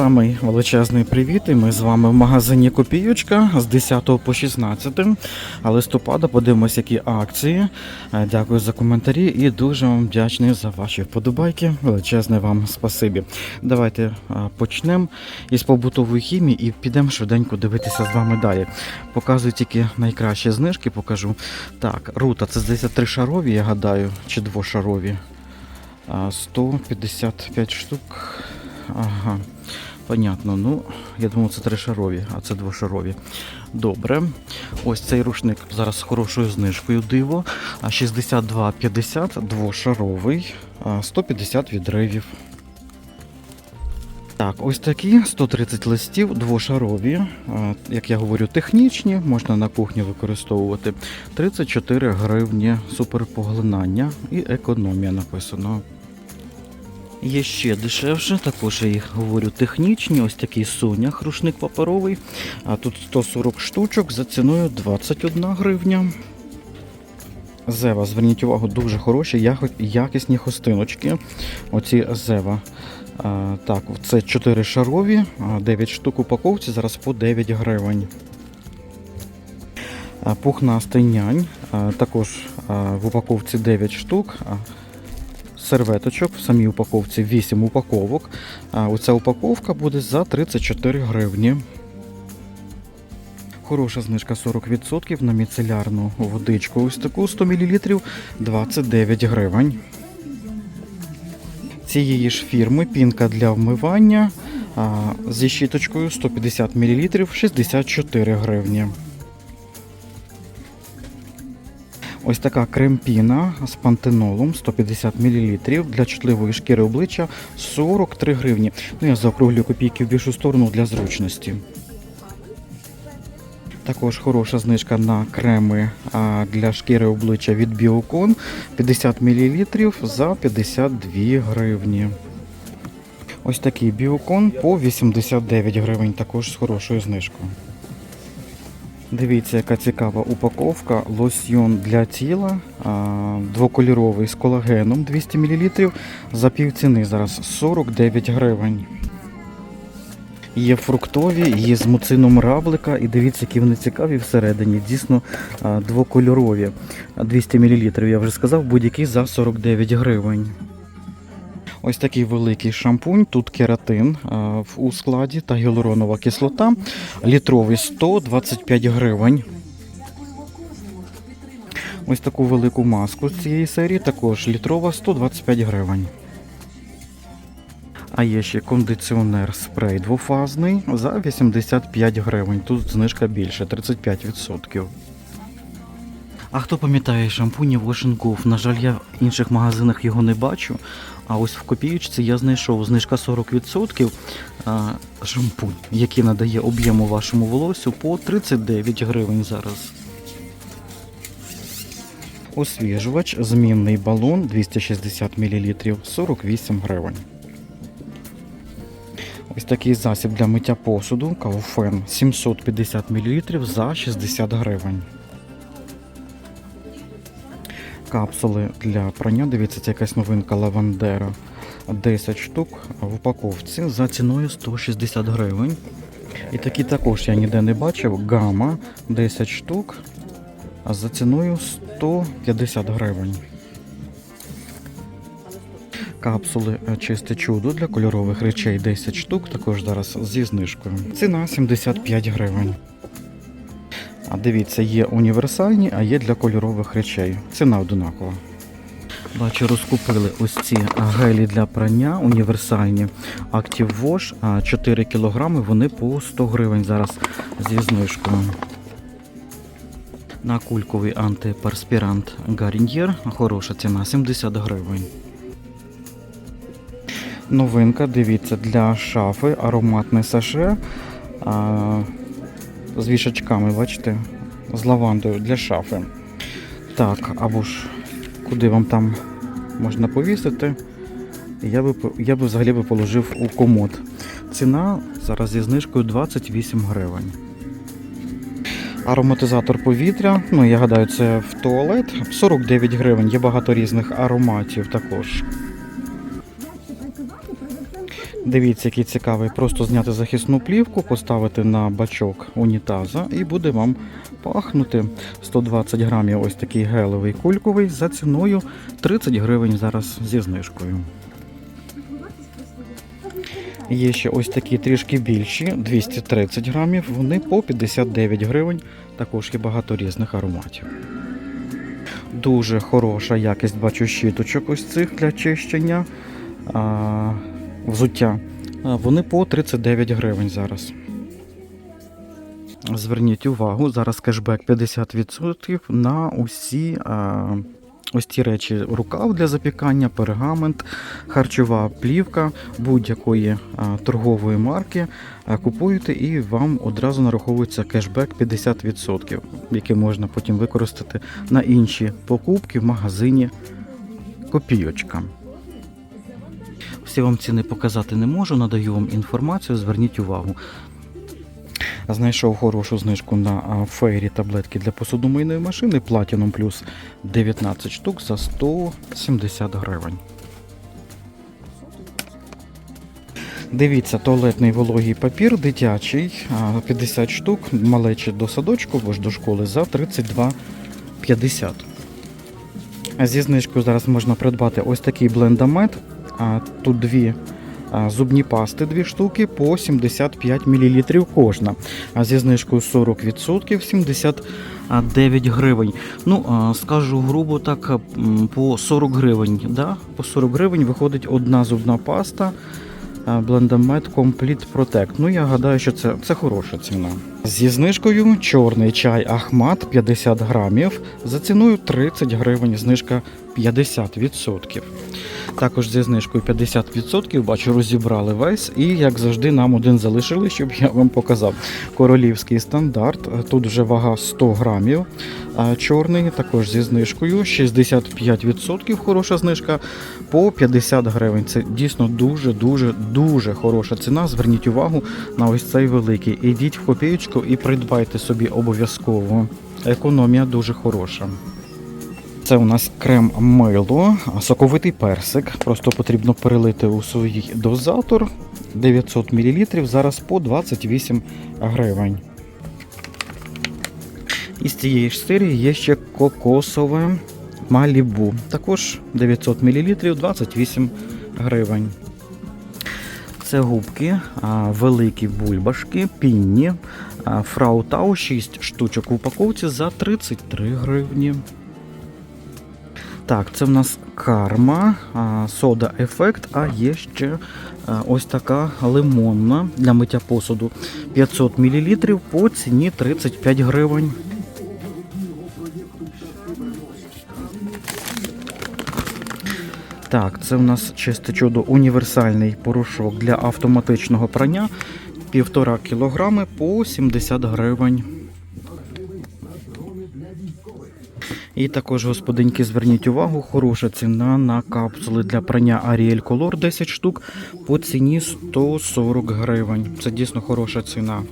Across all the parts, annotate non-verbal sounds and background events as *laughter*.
самий величезний привіт. І ми з вами в магазині Копійочка з 10 по 16 листопада. Подивимось, які акції. Е, Дякую за коментарі і дуже вам вдячний за ваші вподобайки. Величезне вам спасибі. Давайте е, почнемо із побутової хімії і підемо швиденько дивитися з вами далі. Показую тільки найкращі знижки, покажу. Так, рута це здається тришарові, я гадаю, чи двошарові. 155 штук. Ага, понятно. Ну, я думав, це тришарові, а це двошарові. Добре. Ось цей рушник зараз з хорошою знижкою диво. 62,50 двошаровий, 150 відривів. Так, ось такі 130 листів двошарові, як я говорю, технічні, можна на кухні використовувати. 34 гривні суперпоглинання і економія написано. Є ще дешевше, також я їх говорю технічні. Ось такий сонях, рушник паперовий. А тут 140 штучок за ціною 21 гривня. Зева, зверніть увагу, дуже хороші, якісні хостиночки. Оці зева. Так, це 4 шарові, 9 штук упаковці, зараз по 9 гривень. Пухнастий нянь, також в упаковці 9 штук. Серветочок в самій упаковці 8 упаковок. А оця упаковка буде за 34 гривні. Хороша знижка 40% на міцелярну водичку. Ось таку 100 мл 29 гривень. Цієї ж фірми пінка для вмивання а, зі щіточкою 150 мл 64 гривні. Ось така кремпіна з пантенолом 150 мл для чутливої шкіри обличчя 43 гривні. Ну я заокруглю копійки в більшу сторону для зручності. Також хороша знижка на креми для шкіри обличчя від Біокон 50 мл за 52 гривні. Ось такий біокон по 89 гривень, також з хорошою знижкою. Дивіться, яка цікава упаковка. Лосьйон для тіла двокольоровий з колагеном 200 мл за півціни зараз 49 гривень. Є фруктові, є з муцином равлика, і дивіться, які вони цікаві всередині. Дійсно двокольорові. 200 мл, я вже сказав, будь-який за 49 гривень. Ось такий великий шампунь, тут кератин у складі та гіалуронова кислота. Літровий 125 гривень. Ось таку велику маску з цієї серії, також літрова 125 гривень. А є ще кондиціонер спрей двофазний за 85 гривень. Тут знижка більше 35%. А хто пам'ятає шампуні Wash Go? На жаль, я в інших магазинах його не бачу. А ось в копіючці я знайшов знижка 40%. А, шампунь, який надає об'єму вашому волосю по 39 гривень зараз. Освіжувач, змінний балон 260 мл 48 гривень. Ось такий засіб для миття посуду Кауфен 750 мл за 60 гривень. Капсули для прання. Дивіться, це якась новинка лавандера. 10 штук в упаковці за ціною 160 гривень. І такі також я ніде не бачив. Гама 10 штук за ціною 150 гривень. Капсули е, чисте чудо для кольорових речей 10 штук, також зараз зі знижкою. Ціна 75 гривень. А дивіться, є універсальні, а є для кольорових речей. Ціна одинакова. Бачу, розкупили ось ці гелі для прання універсальні. Active Wash 4 кг, вони по 100 гривень зараз зі знижкою. На кульковий антиперспірант Гаріньєр хороша ціна 70 гривень. Новинка, дивіться, для шафи ароматне саше з вішачками, бачите, з лавандою для шафи. Так, або ж куди вам там можна повісити. Я би, я би взагалі би положив у комод. Ціна зараз зі знижкою 28 гривень. Ароматизатор повітря, ну я гадаю, це в туалет 49 гривень. Є багато різних ароматів також. Дивіться, який цікавий. Просто зняти захисну плівку, поставити на бачок унітаза і буде вам пахнути 120 грамів. Ось такий гелевий кульковий за ціною 30 гривень зараз зі знижкою. Є ще ось такі трішки більші, 230 грамів. Вони по 59 гривень. Також є багато різних ароматів. Дуже хороша якість бачу щіточок ось цих для чищення взуття. Вони по 39 гривень зараз. Зверніть увагу, зараз кешбек 50% на усі а, ось ті речі: рукав для запікання, пергамент, харчова плівка будь-якої торгової марки. А, Купуєте і вам одразу нараховується кешбек 50%, який можна потім використати на інші покупки в магазині копійочка. Всі вам ціни показати не можу, надаю вам інформацію, зверніть увагу. Знайшов хорошу знижку на фейрі таблетки для посудомийної машини Platinum Plus 19 штук за 170 гривень. Дивіться, туалетний вологий папір дитячий, 50 штук, малечі до садочку або ж до школи за 32,50. Зі знижкою зараз можна придбати ось такий блендамет. Тут дві зубні пасти, дві штуки по 75 мл кожна. А зі знижкою 40% 79 гривень. Ну, скажу грубо так, по 40 гривень. Да? По 40 гривень виходить одна зубна паста. Блендамет Complete Protect. Ну, я гадаю, що це, це хороша ціна. Зі знижкою чорний чай Ахмат 50 грамів. За ціною 30 гривень, знижка 50%. Також зі знижкою 50% бачу, розібрали весь. І, як завжди, нам один залишили, щоб я вам показав. Королівський стандарт. Тут вже вага 100 грамів. Чорний також зі знижкою 65%. Хороша знижка по 50 гривень. Це дійсно дуже, дуже, хороша ціна. Зверніть увагу на ось цей великий. Ідіть в копієчку і придбайте собі обов'язково. Економія дуже хороша. Це у нас крем мило, соковитий персик. Просто потрібно перелити у свій дозатор 900 мл, зараз по 28 гривень. Із цієї ж серії є ще кокосове малібу. Також 900 мл 28 гривень. Це губки, великі бульбашки, пінні, а, фрау Тау 6 штучок в упаковці за 33 гривні. Так, це в нас карма, сода ефект, а є ще ось така лимонна для миття посуду 500 мл по ціні 35 гривень. Так, це в нас чисте чудо універсальний порошок для автоматичного прання. Півтора кілограми по 70 гривень. І також, господиньки, зверніть увагу, хороша ціна на капсули для прання Ariel Color 10 штук по ціні 140 гривень. Це дійсно хороша ціна.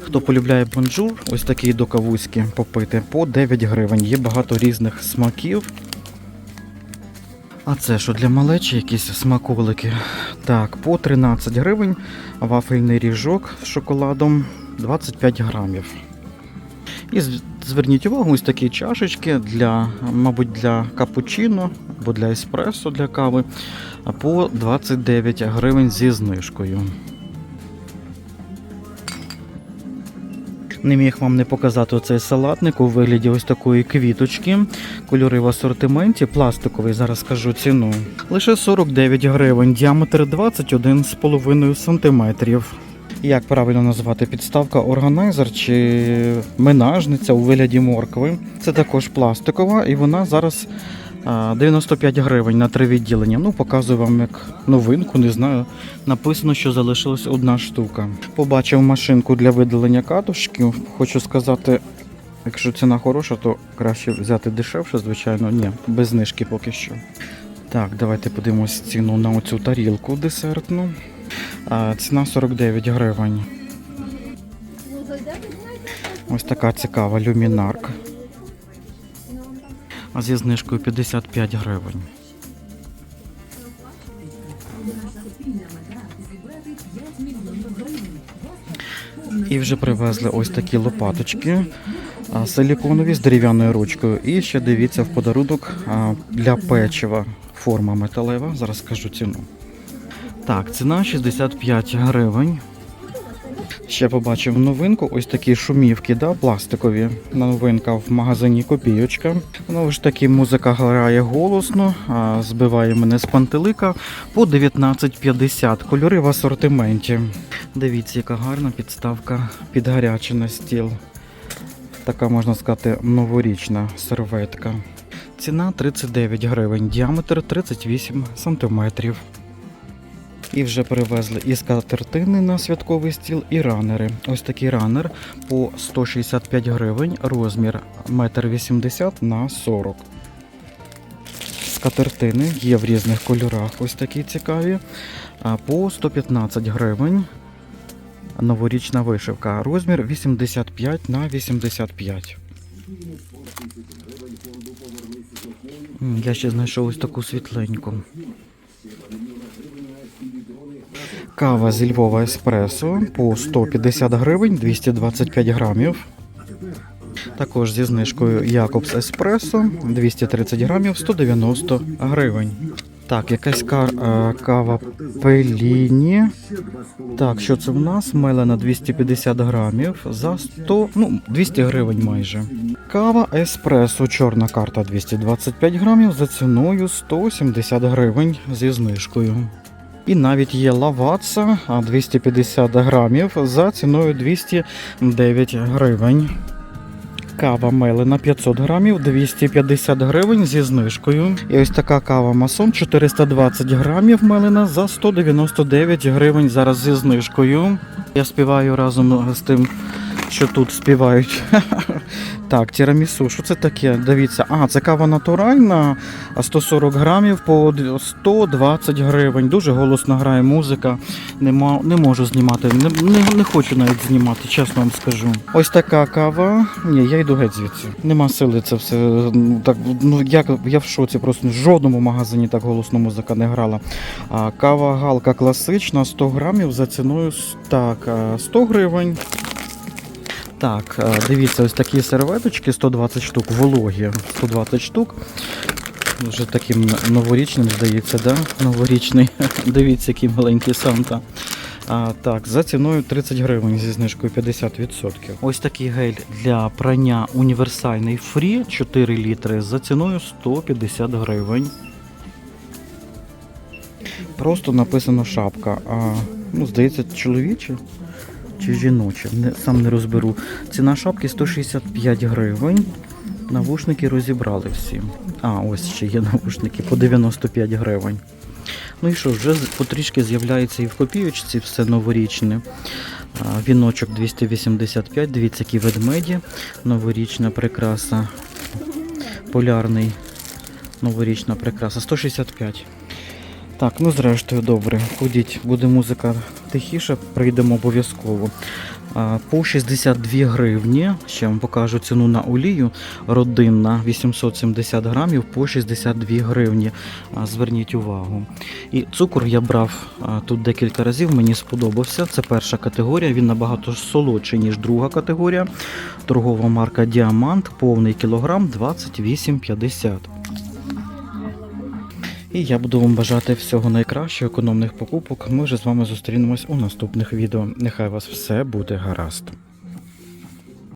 Хто полюбляє бонжур, ось такі докавузькі попити по 9 гривень. Є багато різних смаків. А це що для малечі якісь смаколики? Так, по 13 гривень вафельний ріжок з шоколадом 25 грамів. І зверніть увагу, ось такі чашечки для, мабуть, для капучино або для еспресо для кави по 29 гривень зі знижкою. Не міг вам не показати оцей салатник у вигляді ось такої квіточки. Кольори в асортименті, пластиковий, зараз скажу ціну. Лише 49 гривень, діаметр 21,5 см. Як правильно назвати підставка органайзер чи менажниця у вигляді моркви. Це також пластикова, і вона зараз 95 гривень на три відділення. Ну, показую вам як новинку, не знаю. Написано, що залишилась одна штука. Побачив машинку для видалення катушків. Хочу сказати, якщо ціна хороша, то краще взяти дешевше, звичайно. Ні, без знижки поки що. Так, давайте подивимось ціну на оцю тарілку десертну. Ціна 49 гривень. Ось така цікава люмінарк. А зі знижкою 55 гривень. І вже привезли ось такі лопаточки силіконові з дерев'яною ручкою. І ще дивіться в подарунок для печива. Форма металева. Зараз скажу ціну. Так, ціна 65 гривень. Ще побачив новинку, ось такі шумівки, да, пластикові. Новинка в магазині Копійочка. Знову ж таки, музика грає голосно, а, збиває мене з пантелика по 19,50. Кольори в асортименті. Дивіться, яка гарна підставка під гарячий на стіл. Така, можна сказати, новорічна серветка. Ціна 39 гривень, діаметр 38 сантиметрів. І вже привезли і скатертини на святковий стіл, і ранери. Ось такий ранер по 165 гривень, розмір 1,80 на 40. Скатертини є в різних кольорах, ось такі цікаві. По 115 гривень. Новорічна вишивка. Розмір 85 на 85. Я ще знайшов ось таку світленьку. Кава зі Львова Еспресо по 150 гривень 225 грамів. Також зі знижкою Якобс Еспресо 230 грамів 190 гривень. Так, якась кар- е, кава Пеліні. Так, що це в нас? Мелена 250 грамів за 100, ну, 200 гривень майже. Кава Еспресо, чорна карта 225 грамів за ціною 170 гривень зі знижкою. І навіть є лаваца 250 грамів за ціною 209 гривень. Кава мелена 500 грамів 250 гривень зі знижкою. І ось така кава масон 420 грамів мелена за 199 гривень зараз зі знижкою. Я співаю разом з тим, що тут співають. *laughs* Так, тірамісу, що це таке? Дивіться, а, це кава натуральна, 140 грамів по 120 гривень. Дуже голосно грає музика. Нема, не можу знімати, не, не, не хочу навіть знімати, чесно вам скажу. Ось така кава. Ні, я йду геть звідси. Нема сили це все. Так, ну як я в шоці, просто в жодному магазині так голосно музика не грала. А, кава галка класична, 100 грамів за ціною так, 100 гривень. Так, е, дивіться, ось такі серветочки 120 штук, вологі 120 штук. Вже таким новорічним, здається, да? Новорічний. *laughs* Дивіться, який маленький Санта. А, так, за ціною 30 гривень зі знижкою 50%. Ось такий гель для прання універсальний фрі 4 літри за ціною 150 гривень. Просто написано шапка. А, ну, здається, чоловіче чи жіноче. Сам не розберу. Ціна шапки 165 гривень. Навушники розібрали всі. А, ось ще є навушники по 95 гривень. Ну і що, вже потрішки з'являється і в копійочці все новорічне. Віночок 285, дивіться, які ведмеді. Новорічна прикраса. Полярний. Новорічна прикраса. 165. Так, ну зрештою, добре. Ходіть, буде музика тихіше, прийдемо обов'язково. По 62 гривні. Ще вам покажу ціну на олію. Родинна 870 грамів по 62 гривні. Зверніть увагу. І цукор я брав тут декілька разів, мені сподобався. Це перша категорія, він набагато солодший, ніж друга категорія. Торгова марка Діамант, повний кілограм 28,50. І я буду вам бажати всього найкращого, економних покупок. Ми вже з вами зустрінемось у наступних відео. Нехай вас все буде гаразд.